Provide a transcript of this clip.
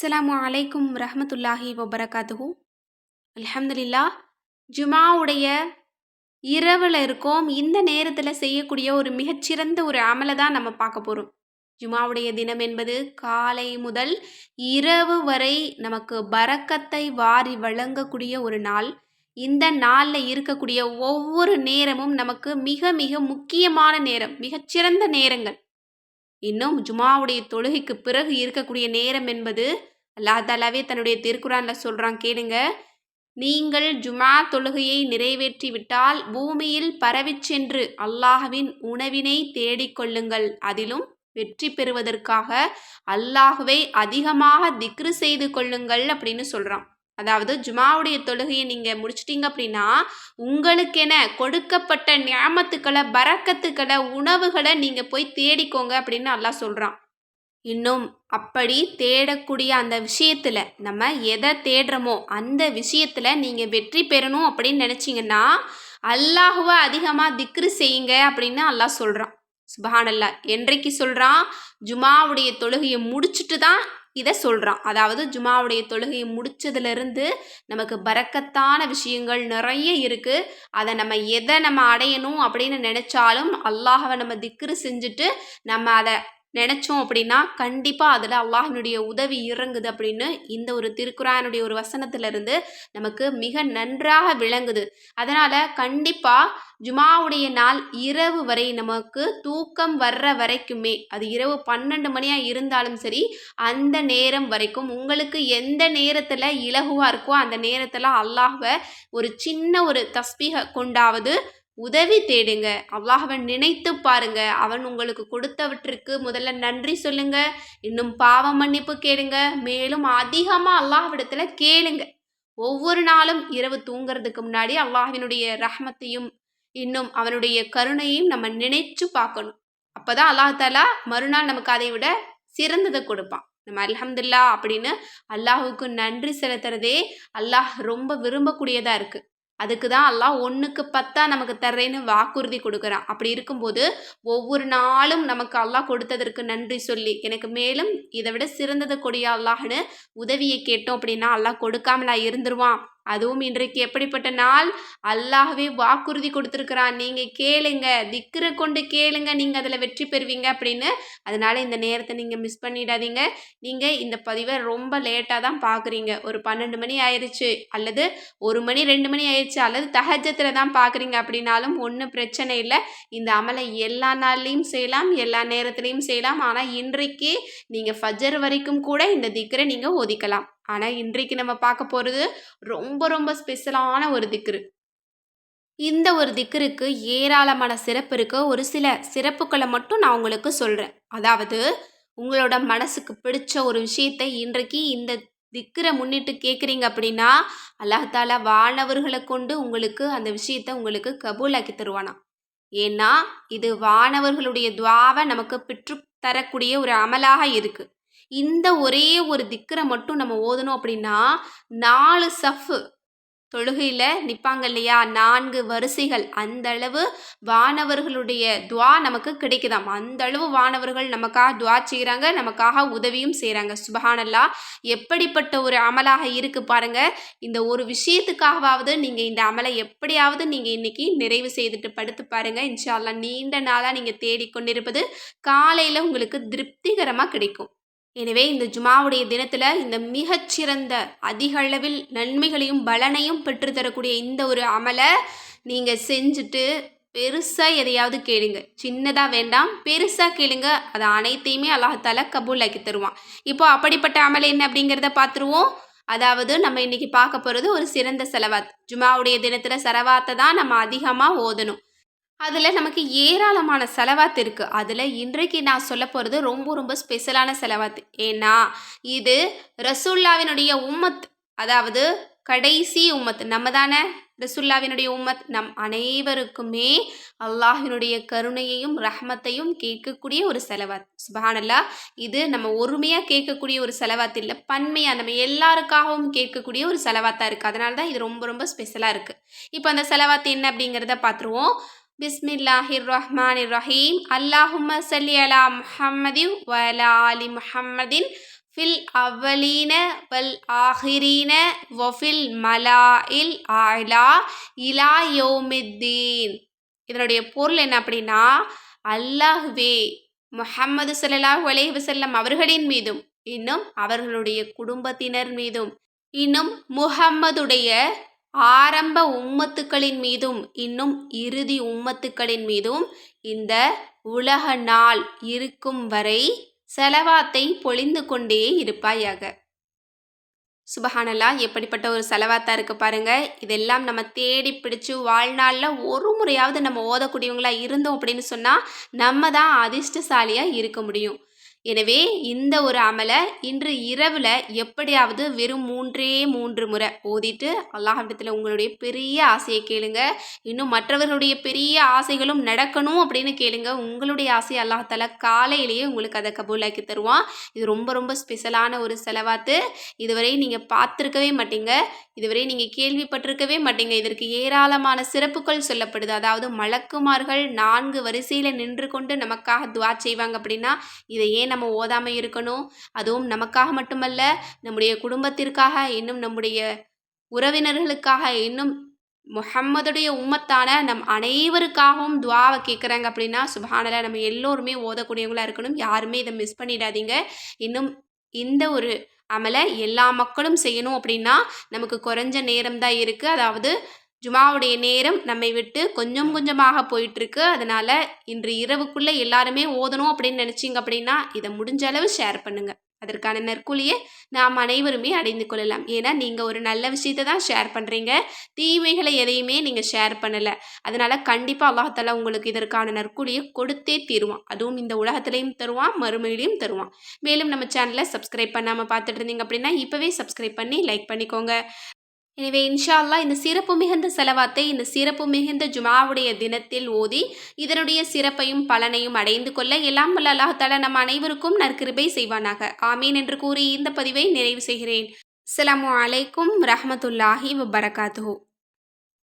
அஸ்ஸலாமு அலைக்கும் ரஹமத்துல்லாஹி வபரகாத்துஹு. அலமதுல்லா ஜுமாவுடைய இரவில் இருக்கோம். இந்த நேரத்தில் செய்யக்கூடிய ஒரு மிகச்சிறந்த ஒரு அமலை தான் நம்ம பார்க்க போகிறோம் ஜுமாவுடைய தினம் என்பது காலை முதல் இரவு வரை நமக்கு பறக்கத்தை வாரி வழங்கக்கூடிய ஒரு நாள். இந்த நாளில் இருக்கக்கூடிய ஒவ்வொரு நேரமும் நமக்கு மிக மிக முக்கியமான நேரம் மிகச்சிறந்த நேரங்கள். இன்னும் ஜுமாவுடைய தொழுகைக்கு பிறகு இருக்கக்கூடிய நேரம் என்பது அல்லாஹ் தாலாவே தன்னுடைய திருக்குறான்ல சொல்கிறான் கேளுங்க. நீங்கள் ஜுமா தொழுகையை நிறைவேற்றி விட்டால் பூமியில் பரவி சென்று அல்லாஹ்வின் உணவினை தேடிக்கொள்ளுங்கள் அதிலும் வெற்றி பெறுவதற்காக அல்லாஹுவை அதிகமாக திக்ரு செய்து கொள்ளுங்கள் அப்படின்னு சொல்கிறான் அதாவது ஜுமாவுடைய தொழுகையை நீங்கள் முடிச்சிட்டிங்க அப்படின்னா உங்களுக்கென கொடுக்கப்பட்ட ஞாபத்துக்களை பறக்கத்துக்களை உணவுகளை நீங்கள் போய் தேடிக்கோங்க அப்படின்னு நல்லா சொல்கிறான் இன்னும் அப்படி தேடக்கூடிய அந்த விஷயத்தில் நம்ம எதை தேடுறோமோ அந்த விஷயத்தில் நீங்கள் வெற்றி பெறணும் அப்படின்னு நினச்சிங்கன்னா அல்லாஹுவை அதிகமாக திக்ரு செய்யுங்க அப்படின்னு அல்லாஹ் சொல்கிறான் சுபஹானல்லா என்றைக்கு சொல்கிறான் ஜுமாவுடைய தொழுகையை முடிச்சுட்டு தான் இதை சொல்கிறான் அதாவது ஜுமாவுடைய தொழுகையை முடிச்சதுலேருந்து நமக்கு பறக்கத்தான விஷயங்கள் நிறைய இருக்குது அதை நம்ம எதை நம்ம அடையணும் அப்படின்னு நினச்சாலும் அல்லாஹவை நம்ம திக்ரு செஞ்சுட்டு நம்ம அதை நினச்சோம் அப்படின்னா கண்டிப்பாக அதில் அல்லாஹினுடைய உதவி இறங்குது அப்படின்னு இந்த ஒரு திருக்குறானுடைய ஒரு வசனத்திலிருந்து நமக்கு மிக நன்றாக விளங்குது. அதனால் கண்டிப்பாக ஜுமாவுடைய நாள் இரவு வரை நமக்கு தூக்கம் வர்ற வரைக்குமே அது இரவு பன்னெண்டு மணியாக இருந்தாலும் சரி அந்த நேரம் வரைக்கும் உங்களுக்கு எந்த நேரத்தில் இலகுவாக இருக்கோ அந்த நேரத்தில் அல்லாஹ்வை ஒரு சின்ன ஒரு தஸ்பீக கொண்டாவது உதவி தேடுங்க. அல்லாஹவன் நினைத்து பாருங்க. அவன் உங்களுக்கு கொடுத்தவற்றிற்கு முதல்ல நன்றி சொல்லுங்க. இன்னும் பாவ மன்னிப்பு கேளுங்க. மேலும் அதிகமாக அல்லாஹ்விடத்தில் கேளுங்க. ஒவ்வொரு நாளும் இரவு தூங்குறதுக்கு முன்னாடி அல்லாஹினுடைய ரஹமத்தையும் இன்னும் அவனுடைய கருணையும் நம்ம நினைச்சு பார்க்கணும். அப்போதான் அல்லாஹாலா மறுநாள் நமக்கு அதை விட சிறந்ததை கொடுப்பான். நம்ம அல்ஹம்துல்லா அப்படின்னு அல்லாஹுக்கு நன்றி செலுத்துறதே அல்லாஹ் ரொம்ப விரும்பக்கூடியதாக இருக்குது அதுக்கு தான் அல்லாஹ் ஒன்றுக்கு பத்தா நமக்கு தர்றேன்னு வாக்குறுதி கொடுக்குறான். அப்படி இருக்கும்போது ஒவ்வொரு நாளும் நமக்கு அல்லாஹ் கொடுத்ததற்கு நன்றி சொல்லி எனக்கு மேலும் இதை விட சிறந்தது கொடியா அல்லாஹ்னு உதவியை கேட்டோம் அப்படின்னா அல்லாஹ் கொடுக்காமலா இருந்துருவான். அதுவும் இன்றைக்கு எப்படிப்பட்ட நாள்? அல்லாஹவே வாக்குறுதி கொடுத்துருக்குறான். நீங்கள் கேளுங்க. திக்கரை கொண்டு கேளுங்க. நீங்கள் அதில் வெற்றி பெறுவீங்க அப்படின்னு. அதனால இந்த நேரத்தை நீங்கள் மிஸ் பண்ணிடாதீங்க. நீங்கள் இந்த பதிவை ரொம்ப லேட்டாக தான் பார்க்குறீங்க ஒரு பன்னெண்டு மணி ஆயிடுச்சு அல்லது ஒரு மணி ரெண்டு மணி ஆயிடுச்சு அல்லது தகஜத்தில் தான் பார்க்குறீங்க அப்படின்னாலும் ஒன்றும் பிரச்சனை இல்லை. இந்த அமலை எல்லா நாள்லேயும் செய்யலாம் எல்லா நேரத்துலையும் செய்யலாம். ஆனால் இன்றைக்கு நீங்கள் ஃபஜர் வரைக்கும் கூட இந்த திக்கரை நீங்கள் ஒதுக்கலாம். ஆனால் இன்றைக்கு நம்ம பார்க்க போகிறது ரொம்ப ரொம்ப ஸ்பெஷலான ஒரு திக்ரு இந்த ஒரு திக்கருக்கு ஏராளமான சிறப்பு இருக்க. ஒரு சில சிறப்புகளை மட்டும் நான் உங்களுக்கு சொல்கிறேன் அதாவது உங்களோட மனசுக்கு பிடிச்ச ஒரு விஷயத்தை இன்றைக்கு இந்த திக்கரை முன்னிட்டு கேட்குறீங்க அப்படின்னா அல்லாஹால வானவர்களை கொண்டு உங்களுக்கு அந்த விஷயத்தை உங்களுக்கு கபூலாக்கி தருவானா ஏன்னா இது வானவர்களுடைய துவாவை நமக்கு பெற்று தரக்கூடிய ஒரு அமலாக இருக்குது இந்த ஒரே ஒரு திக்கரை மட்டும் நம்ம ஓதணும் அப்படின்னா நாலு சஃப் தொழுகையில் நிற்பாங்க இல்லையா? நான்கு வரிசைகள். அந்த அளவு வானவர்களுடைய துவா நமக்கு கிடைக்குதாம். அந்த அளவு வானவர்கள் நமக்காக துவா செய்கிறாங்க நமக்காக உதவியும் செய்கிறாங்க சுபஹானல்லா. எப்படிப்பட்ட ஒரு அமலாக இருக்குது பாருங்கள் இந்த ஒரு விஷயத்துக்காகவாவது நீங்கள் இந்த அமலை எப்படியாவது நீங்கள் இன்றைக்கி நிறைவு செய்துட்டு படுத்து பாருங்கள் இன்ஷால்லா நீண்ட நாளாக நீங்கள் தேடிக்கொண்டிருப்பது காலையில் உங்களுக்கு திருப்திகரமாக கிடைக்கும். எனவே இந்த ஜுமாவுடைய தினத்தில் இந்த மிகச்சிறந்த அதிக அளவில் நன்மைகளையும் பலனையும் பெற்றுத்தரக்கூடிய இந்த ஒரு அமலை நீங்கள் செஞ்சுட்டு பெருசாக எதையாவது கேளுங்க. சின்னதாக வேண்டாம் பெருசாக கேளுங்க. அதை அனைத்தையுமே அல்லாஹால கபூலாக்கி தருவான். இப்போ அப்படிப்பட்ட அமல் என்ன அப்படிங்கிறத பார்த்துருவோம். அதாவது நம்ம இன்னைக்கு பார்க்க போகிறது ஒரு சிறந்த செலவாத். ஜுமாவுடைய தினத்தில் செலவாத்தை தான் நம்ம அதிகமாக ஓதணும். அதில் நமக்கு ஏராளமான செலவாத்து இருக்குது அதில் இன்றைக்கு நான் சொல்ல போகிறது ரொம்ப ரொம்ப ஸ்பெஷலான செலவாத்து. ஏன்னா இது ரசுல்லாவினுடைய உம்மத் அதாவது கடைசி உம்மத். நம்ம தானே ரசுல்லாவினுடைய உம்மத். நம் அனைவருக்குமே அல்லாஹினுடைய கருணையையும் ரஹமத்தையும் கேட்கக்கூடிய ஒரு செலவாத் சுபஹானல்லா இது நம்ம ஒருமையாக கேட்கக்கூடிய ஒரு செலவாத் இல்லை பன்மையாக நம்ம எல்லாருக்காகவும் கேட்கக்கூடிய ஒரு செலவாத்தாக இருக்குது அதனால தான் இது ரொம்ப ரொம்ப ஸ்பெஷலாக இருக்குது இப்போ அந்த செலவாத்து என்ன அப்படிங்கிறத பார்த்துருவோம் பிஸ்மில்லாஹிர் ரஹ்மான் ரஹீம் அல்லாஹும்ம சல்லி அலா முஹம்மதின் வலா அலி முஹம்மதின் ஃபில் அவ்வலீன வல் ஆஹிரீன வஃபில் மலாஇல் ஆலா இலா யோமித்தீன். இதனுடைய பொருள் என்ன அப்படின்னா அல்லாஹ்வே முஹம்மது சல்லாஹ் அலேஹ் வசல்லம் அவர்களின் மீதும் இன்னும் அவர்களுடைய குடும்பத்தினர் மீதும் இன்னும் முஹம்மதுடைய ஆரம்ப உம்மத்துக்களின் மீதும் இன்னும் இறுதி உம்மத்துக்களின் மீதும் இந்த உலக நாள் இருக்கும் வரை செலவாத்தை பொழிந்து கொண்டே இருப்பாயாக. சுபஹானல்லா எப்படிப்பட்ட ஒரு செலவாத்தா இருக்கு பாருங்க. இதெல்லாம் நம்ம தேடி பிடிச்சு வாழ்நாளில் ஒரு முறையாவது நம்ம ஓதக்கூடியவங்களா இருந்தோம் அப்படின்னு சொன்னால் நம்ம தான் அதிர்ஷ்டசாலியாக இருக்க முடியும். எனவே இந்த ஒரு அமலை இன்று இரவில் எப்படியாவது வெறும் மூன்றே மூன்று முறை ஓதிட்டு அல்லாஹிடத்தில் உங்களுடைய பெரிய ஆசையை கேளுங்க. இன்னும் மற்றவர்களுடைய பெரிய ஆசைகளும் நடக்கணும் அப்படின்னு கேளுங்க. உங்களுடைய ஆசை அல்லாஹால காலையிலேயே உங்களுக்கு அதை கபூலாக்கி தருவான். இது ரொம்ப ரொம்ப ஸ்பெஷலான ஒரு செலவாத்து. இதுவரை நீங்கள் பார்த்துருக்கவே மாட்டீங்க. இதுவரை நீங்கள் கேள்விப்பட்டிருக்கவே மாட்டீங்க. இதற்கு ஏராளமான சிறப்புகள் சொல்லப்படுது. அதாவது மலக்குமார்கள் நான்கு வரிசையில் நின்று கொண்டு நமக்காக துவா செய்வாங்க அப்படின்னா இதை ஏன் நம்ம ஓதாமல் இருக்கணும். அதுவும் நமக்காக மட்டுமல்ல நம்முடைய குடும்பத்திற்காக இன்னும் நம்முடைய உறவினர்களுக்காக இன்னும் முஹம்மதுடைய உம்மத்தான நம் அனைவருக்காகவும் துவாவை கேட்குறாங்க அப்படின்னா சுபானல நம்ம எல்லோருமே ஓதக்கூடியவங்களா இருக்கணும். யாருமே இதை மிஸ் பண்ணிடாதீங்க. இன்னும் இந்த ஒரு அமலை எல்லா மக்களும் செய்யணும் அப்படின்னா நமக்கு குறைஞ்ச நேரம் தான் இருக்குது அதாவது ஜுமாவுடைய நேரம் நம்மை விட்டு கொஞ்சம் கொஞ்சமாக போயிட்டுருக்கு. அதனால் இன்று இரவுக்குள்ளே எல்லாருமே ஓதணும் அப்படின்னு நினச்சிங்க அப்படின்னா இதை முடிஞ்ச அளவு ஷேர் பண்ணுங்கள் அதற்கான நற்கூலியை நாம் அனைவருமே அடைந்து கொள்ளலாம். ஏன்னா நீங்கள் ஒரு நல்ல விஷயத்தை தான் ஷேர் பண்ணுறீங்க தீமைகளை எதையுமே நீங்கள் ஷேர் பண்ணலை. அதனால் கண்டிப்பாக அல்லாஹாலா உங்களுக்கு இதற்கான நற்கூலியை கொடுத்தே தீருவான். அதுவும் இந்த உலகத்துலேயும் தருவான் மறுமையிலையும் தருவான். மேலும் நம்ம சேனலை சப்ஸ்கிரைப் பண்ணாமல் பார்த்துட்டு இருந்தீங்க அப்படின்னா இப்போவே சப்ஸ்கிரைப் பண்ணி லைக் பண்ணிக்கோங்க. எனவே இன்ஷா அல்லாஹ் இந்த சிறப்பு மிகுந்த செலவாத்தை இந்த சிறப்பு மிகுந்த ஜுமாவுடைய தினத்தில் ஓதி இதனுடைய சிறப்பையும் பலனையும் அடைந்து கொள்ள எல்லாம் வல்ல அல்லாஹால நம் அனைவருக்கும் நற்கிருபை செய்வானாக. ஆமீன் என்று கூறி இந்த பதிவை நிறைவு செய்கிறேன். அஸ்ஸலாமு அலைக்கும் ரஹமத்துல்லாஹி வபரகாத்து